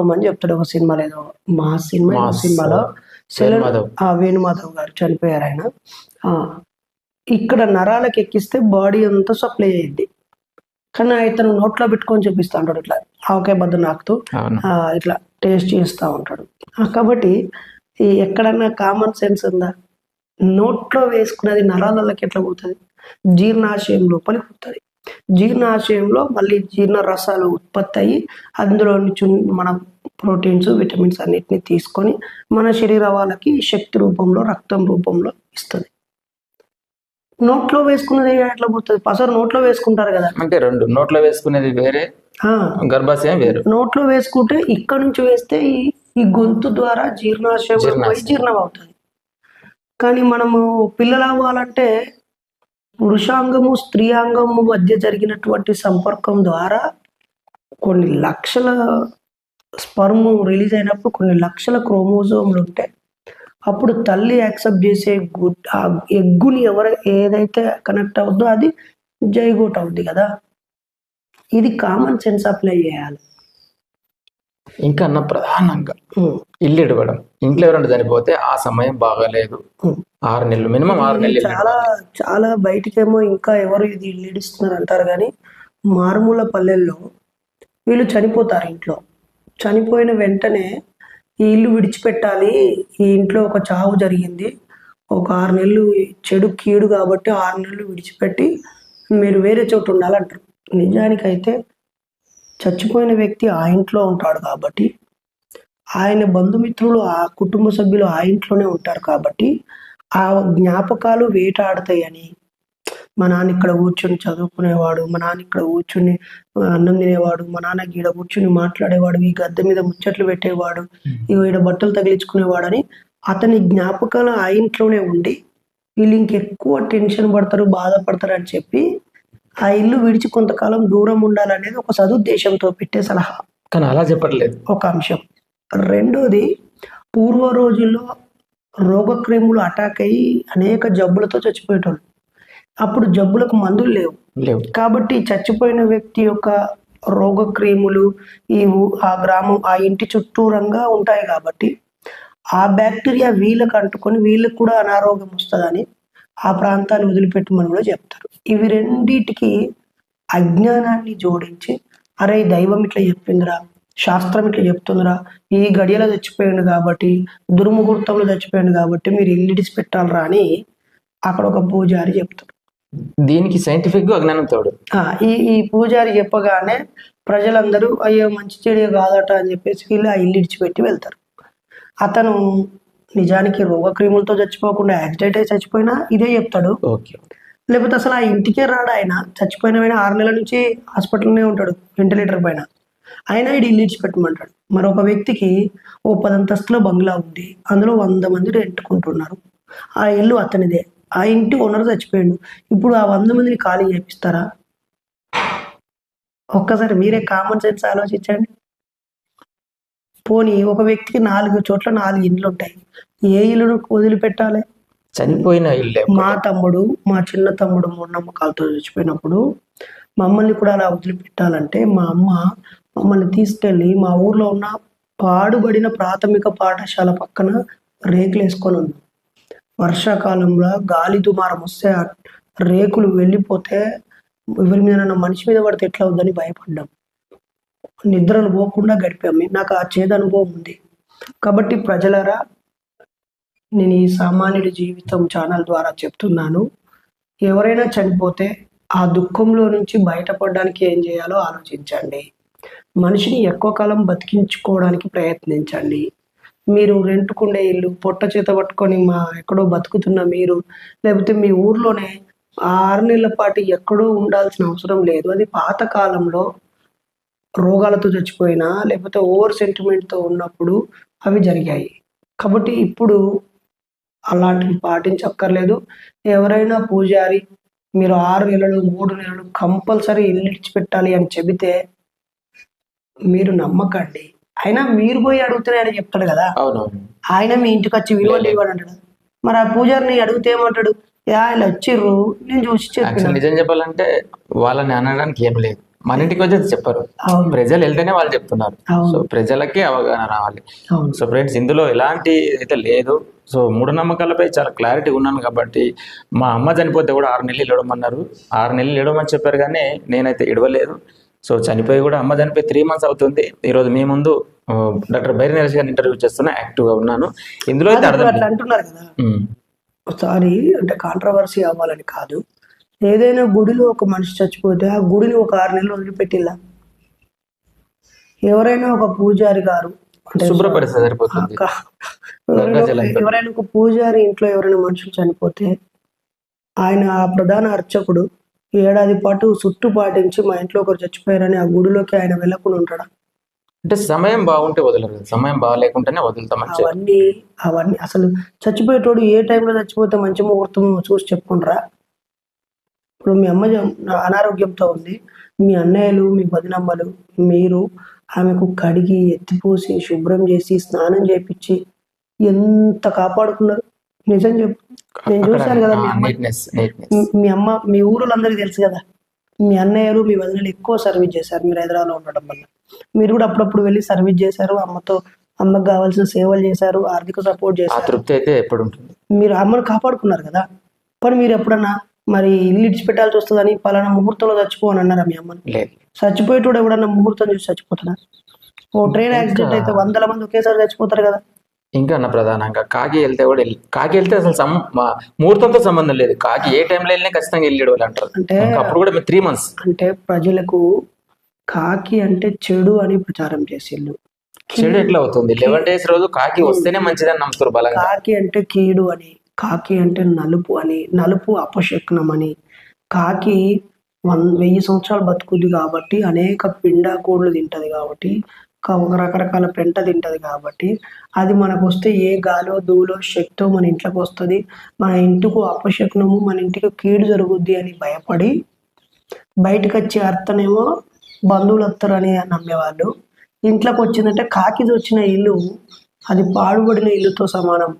అని చెప్తాడు ఒక సినిమాలో ఏదో మా సినిమా. సినిమాలో వేణుమాధవ్. ఆ వేణుమాధవ్ గారు చనిపోయారు ఆయన. ఆ, ఇక్కడ నరాలకు ఎక్కిస్తే బాడీ అంతా సప్లై అయ్యింది కానీ ఇతను నోట్లో పెట్టుకొని చూపిస్తా ఉంటాడు ఇట్లా. ఆవకాయ బద్ద నాకుతూ ఇట్లా టేస్ట్ చేస్తూ ఉంటాడు. కాబట్టి ఈ ఎక్కడన్నా కామన్ సెన్స్ ఉందా? నోట్లో వేసుకున్నది నరాలకి ఎట్లా పోతుంది? జీర్ణాశయం లోపలికి పోతుంది. జీర్ణాశయంలో మళ్ళీ జీర్ణ రసాలు ఉత్పత్తి అయ్యి అందులో నుంచి మన ప్రోటీన్స్ విటమిన్స్ అన్నిటిని తీసుకొని మన శరీర వాళ్ళకి శక్తి రూపంలో రక్తం రూపంలో ఇస్తుంది. నోట్లో వేసుకున్నది ఎట్లా పోతుంది? పసరు నోట్లో వేసుకుంటారు కదా. అంటే రెండు. నోట్లో వేసుకునేది వేరే గర్భాశయం వేరు. నోట్లో వేసుకుంటే ఇక్కడ నుంచి వేస్తే ఈ గొంతు ద్వారా జీర్ణాశయం. జీర్ణం అవుతుంది కానీ మనము పిల్లలు అవ్వాలంటే పురుషాంగము స్త్రీ అంగము మధ్య జరిగినటువంటి సంపర్కం ద్వారా కొన్ని లక్షల స్పర్ము రిలీజ్ అయినప్పుడు కొన్ని లక్షల క్రోమోజోమ్లు ఉంటాయి. అప్పుడు తల్లి యాక్సెప్ట్ చేసే గుడ్ ఆ ఎగ్గుని ఎవరు ఏదైతే కనెక్ట్ అవుద్దో అది జైగోట్ అవుద్ది కదా. ఇది కామన్ సెన్స్ అప్లై చేయాలి. ఇంకా అన్న ప్రధానంగా. ఇల్లు ఇడవడం. ఇంట్లో ఎవరైనా చనిపోతే ఆ సమయం బాగాలేదు. ఆరు నెలలు మినిమం ఆరు నెలలు ఇల్లు చాలా చాలా బయటికేమో ఇంకా ఎవరు ఇది లీడిస్తున్నారు అంటారు కానీ మారుమూల పల్లెల్లో వీళ్ళు చనిపోతారు ఇంట్లో. చనిపోయిన వెంటనే ఈ ఇల్లు విడిచిపెట్టాలి. ఈ ఇంట్లో ఒక చావు జరిగింది. ఒక ఆరు నెలలు చెడు కీడు కాబట్టి ఆరు నెలలు విడిచిపెట్టి మీరు వేరే చోటు ఉండాలంటారు. నిజానికైతే చచ్చిపోయిన వ్యక్తి ఆ ఇంట్లో ఉంటాడు కాబట్టి ఆయన బంధుమిత్రులు ఆ కుటుంబ సభ్యులు ఆ ఇంట్లోనే ఉంటారు కాబట్టి ఆ జ్ఞాపకాలు వేటాడతాయని. మా నాన్న ఇక్కడ కూర్చొని చదువుకునేవాడు మా నాన్న ఇక్కడ కూర్చుని అన్నం తినేవాడు మా నాన్న ఈడ కూర్చుని మాట్లాడేవాడు ఈ గద్దె మీద ముచ్చట్లు పెట్టేవాడు ఇగో ఈడ బట్టలు తగిలించుకునేవాడు అని అతని జ్ఞాపకాలు ఆ ఇంట్లోనే ఉండి వీళ్ళు ఇంకెక్కువ టెన్షన్ పడతారు బాధపడతారు అని చెప్పి ఆ ఇల్లు విడిచి కొంతకాలం దూరం ఉండాలనేది ఒక సదుద్దేశంతో పెట్టే సలహా. కానీ అలా చెప్పట్లేదు. ఒక అంశం. రెండోది పూర్వ రోజుల్లో రోగక్రిములు అటాక్ అయ్యి అనేక జబ్బులతో చచ్చిపోయేటోళ్ళు. అప్పుడు జబ్బులకు మందులు లేవు. లేవు. కాబట్టి చచ్చిపోయిన వ్యక్తి యొక్క రోగక్రిములు ఈ ఆ గ్రామం ఆ ఇంటి చుట్టూరంగా ఉంటాయి కాబట్టి ఆ బ్యాక్టీరియా వీళ్ళకి అంటుకొని వీళ్ళకి కూడా అనారోగ్యం వస్తుందని ఆ ప్రాంతాన్ని వదిలిపెట్టమని కూడా చెప్తారు. ఇవి రెండిటికి అజ్ఞానాన్ని జోడించి అరే దైవం ఇట్లా చెప్పిందిరా శాస్త్రం ఇట్లా చెప్తుందిరా ఈ గడియలో చచ్చిపోయాడు కాబట్టి దుర్ముహూర్తంలో చచ్చిపోయాడు కాబట్టి మీరు ఇల్లు ఇడిచి పెట్టాలరా అని అక్కడ ఒక పూజారి చెప్తాడు. దీనికి సైంటిఫిక్గా అజ్ఞానం తోడు. ఈ ఈ పూజారి చెప్పగానే ప్రజలందరూ అయ్యో మంచి చెడు కాదట అని చెప్పేసి వీళ్ళు ఆ ఇల్లు ఇడిచిపెట్టి వెళ్తారు. అతను నిజానికి రోగక్రిములతో చచ్చిపోకుండా యాక్సిడెంట్ అయి చచ్చిపోయినా ఇదే చెప్తాడు. ఓకే. లేకపోతే అసలు ఆ ఇంటికే రాడు ఆయన. చచ్చిపోయిన ఆయన ఆరు నెలల నుంచి హాస్పిటల్లోనే ఉంటాడు వెంటిలేటర్ పైన. అయినా ఇది ఇల్లు ఇడిచిపెట్టమంటాడు. మరొక వ్యక్తికి ఓ పదంతస్తుల బంగ్లా ఉంది. అందులో వంద మంది రెంట్కుంటున్నారు. ఆ ఇల్లు అతనిదే. ఆ ఇంటి ఓనర్ చచ్చిపోయాడు. ఇప్పుడు ఆ వంద మందిని ఖాళీ చేపిస్తారా? ఒక్కసారి మీరే కామన్ సెన్స్ ఆలోచించండి. పోనీ ఒక వ్యక్తికి నాలుగు చోట్ల నాలుగు ఇండ్లు ఉంటాయి ఏ ఇల్లును వదిలిపెట్టాలి? చనిపోయిన ఇల్లు మా తమ్ముడు మా చిన్న తమ్ముడు మూఢనమ్మకాలతో చచ్చిపోయినప్పుడు మమ్మల్ని కూడా అలా వదిలిపెట్టాలంటే మా అమ్మ మమ్మల్ని తీసుకెళ్ళి మా ఊర్లో ఉన్న పాడుబడిన ప్రాథమిక పాఠశాల పక్కన రేకులు వేసుకొని ఉంది. వర్షాకాలంలో గాలి దుమారం వస్తే రేకులు వెళ్ళిపోతే ఎవరి మీద మనిషి మీద పడితే ఎట్లా అవుద్దని భయపడ్డాం. నిద్రలు పోకుండా గడిపాము నాకు ఆ చేదు అనుభవం ఉంది. కాబట్టి ప్రజలరా నేను ఈ సామాన్యుడి జీవితం ఛానల్ ద్వారా చెప్తున్నాను. ఎవరైనా చనిపోతే ఆ దుఃఖంలో నుంచి బయటపడడానికి ఏం చేయాలో ఆలోచించండి. మనిషిని ఎక్కువ కాలం బతికించుకోవడానికి ప్రయత్నించండి. మీరు రెంట్కుండే ఇల్లు పొట్ట చేత పట్టుకొని మా ఎక్కడో బతుకుతున్న మీరు లేకపోతే మీ ఊర్లోనే ఆరు నెలల పాటు ఎక్కడో ఉండాల్సిన అవసరం లేదు. అది పాతకాలంలో రోగాలతో చచ్చిపోయినా లేకపోతే ఓవర్ సెంటిమెంట్తో ఉన్నప్పుడు అవి జరిగాయి. కాబట్టి ఇప్పుడు అలాంటివి పాటించక్కర్లేదు. ఎవరైనా పూజారి మీరు ఆరు నెలలు మూడు నెలలు కంపల్సరీ ఇడిచిపెట్టాలి అని చెబితే మీరు నమ్మకండి. అయినా మీరు పోయి అడుగుతూనే ఆయన చెప్తాడు కదా. ఆయన మీ ఇంటికి వచ్చి విలువలు ఇవ్వడు అంటాడు. మరి ఆ పూజారిని అడిగితే ఏమంటాడు? "యా, ఇలా వచ్చిర్రు నేను చూసి చెప్పిన. నిజం చెప్పాలంటే వాళ్ళని అనడానికి ఏం లేదు. మన ఇంటికి వచ్చి చెప్పరు. ప్రజలు వెళ్తేనే వాళ్ళు చెప్తున్నారు. సో ప్రజలకే అవగాహన రావాలి. సో ఫ్రెండ్స్ ఇందులో ఎలాంటి అయితే లేదు. సో మూఢనమ్మకాలపై చాలా క్లారిటీ ఉన్నాను కాబట్టి మా అమ్మ చనిపోతే కూడా ఆరు నెలలు ఇడవమన్నారు ఆరు నెలలు ఇడవమని చెప్పారు కానీ నేనైతే ఇడవలేదు సో చనిపోయి కూడా అమ్మ చనిపోయి త్రీ మంత్స్ అవుతుంది. ఈరోజు మీ ముందు డాక్టర్ బైరి నరేష్ గారిని ఇంటర్వ్యూ చేస్తున్నా యాక్టివ్గా ఉన్నాను. ఇందులో అయితే అర్థం అంటున్నారు కదా. ఒకసారి అంటే కాంట్రవర్సీ అవ్వాలని కాదు. ఏదైనా గుడిలో ఒక మనిషి చచ్చిపోతే ఆ గుడిని ఒక ఆరు నెలలు వదిలిపెట్టిల్లా ఎవరైనా ఒక పూజారి గారు ఎవరైనా ఒక- పూజారి ఇంట్లో ఎవరైనా మనుషులు చనిపోతే ఆయన ఆ ప్రధాన అర్చకుడు ఏడాది పాటు చుట్టూ పాటించి మా ఇంట్లో ఒకరు చచ్చిపోయారని ఆ గుడిలోకి ఆయన వెళ్ళకుండా ఉంటాడా? అంటే సమయం బాగుంటే వదలరు. సమయం బాగాలేకుంటేనే చెప్పి. అవన్నీ అవన్నీ. అసలు చచ్చిపోయేటోడు ఏ టైంలో చచ్చిపోతే మంచి ముహూర్తం చూసి చెప్పుకుంటారా? ఇప్పుడు మీ అమ్మ అనారోగ్యంతో ఉంది. మీ అన్నయ్యలు మీ వదినమ్మలు మీరు ఆమెకు కడిగి ఎత్తిపోసి శుభ్రం చేసి స్నానం చేపించి ఎంత కాపాడుకున్నారు? నిజం చెప్పు నేను చూశాను కదా మీ అమ్మ. మీ- అమ్మ మీ ఊరులందరికీ తెలుసు కదా. మీ అన్నయ్యలు మీ వదినలు ఎక్కువ సర్వీస్ చేశారు మీరు హైదరాబాద్లో ఉండడం వల్ల. మీరు కూడా అప్పుడప్పుడు వెళ్ళి సర్వీస్ చేశారు. అమ్మతో అమ్మకు కావాల్సిన సేవలు చేశారు ఆర్థిక సపోర్ట్ చేశారు. తృప్తి అయితే ఎప్పుడు ఉంటుంది మీరు అమ్మను కాపాడుకున్నారు కదా. మరి మీరు ఎప్పుడన్నా మరి ఇల్లు ఇడిచిపెట్టాల్సి వస్తుందని పలానా ముహూర్తంలో చచ్చిపోని అన్నారా మీ అమ్మని? లేదు. చచ్చిపోయేటోడు ఎవడన్నా ముహూర్తం చూసి చచ్చిపోతాడా? ఓ ట్రైన్ యాక్సిడెంట్ అయితే వందల మంది ఒకేసారి చచ్చిపోతారు కదా. ఇంకా నా ప్రధానంగా కాకి వెళ్తే కూడా వెళ్ళి కాకి వెళ్తే అసలు ముహూర్తంతో సంబంధం లేదు. కాకి ఏ టైంలో వెళ్ళినా ఖచ్చితంగా వెళ్ళాడు వాళ్ళు అంటారు. అంటే అప్పుడు కూడా త్రీ మంత్స్ అంటే ప్రజలకు కాకి అంటే చెడు అని ప్రచారం చేసిళ్ళు. చెడు ఎట్లా అవుతుంది? లెవెన్ డేస్ రోజు కాకి వస్తేనే మంచిదని నమ్ముతారు బలంగా. కాకి అంటే కీడు అని. కాకి అంటే నలుపు అని నలుపు అపశకునం అని కాకి వన్ వెయ్యి సంవత్సరాలు బతుకుద్ది కాబట్టి అనేక పిండాకోళ్ళు తింటది కాబట్టి ఒక రకరకాల పెంట తింటది కాబట్టి అది మనకు వస్తే ఏ గాలో దూలో శక్తో మన ఇంట్లోకి వస్తుంది. మన ఇంటికి అపశకునము మన ఇంటికి కీడు జరుగుద్ది అని భయపడి బయటకు వచ్చే అర్థనేమో బంధువులు వస్తారని నమ్మేవాళ్ళు. ఇంట్లోకి వచ్చిందంటే కాకిది వచ్చిన ఇల్లు అది పాడుబడిన ఇల్లుతో సమానం.